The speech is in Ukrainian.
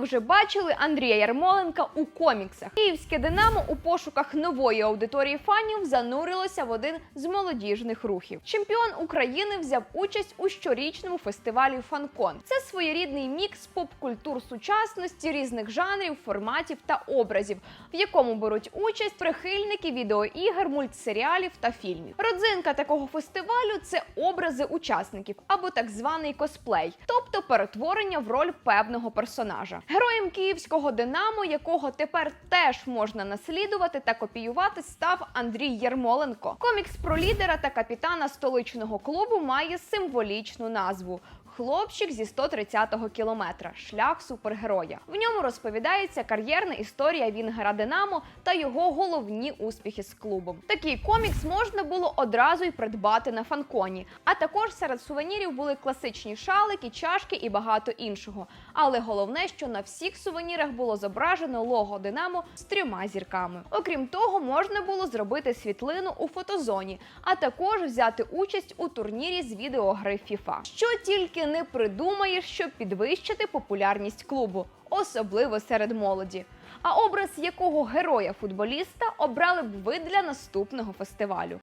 вже бачили Андрія Ярмоленка у коміксах. Київське Динамо у пошуках нової аудиторії фанів занурилося в один з молодіжних рухів. Чемпіон України взяв участь у щорічному фестивалі Фанкон. Це своєрідний мікс поп-культур сучасності різних жанрів, форматів та образів, в якому беруть участь прихильники відеоігр, мультсеріалів та фільмів. Родзинка такого фестивалю це образи учасників або так званий косплей, тобто перетворення в роль певного персонажа. Героєм київського Динамо, якого тепер теж можна наслідувати та копіювати, став Андрій Ярмоленко. Комікс про лідера та капітана столичного клубу має символічну назву. Хлопчик зі 130-го кілометра шлях супергероя. В ньому розповідається кар'єрна історія Вінгера Динамо та його головні успіхи з клубом. Такий комікс можна було одразу й придбати на фанконі. А також серед сувенірів були класичні шалики, чашки і багато іншого. Але головне, що на всіх сувенірах було зображено лого Динамо з трьома зірками. Окрім того, можна було зробити світлину у фотозоні, а також взяти участь у турнірі з відеогри FIFA. Що тільки не придумаєш, щоб підвищити популярність клубу, особливо серед молоді. А образ якого героя футболіста обрали б ви для наступного фестивалю?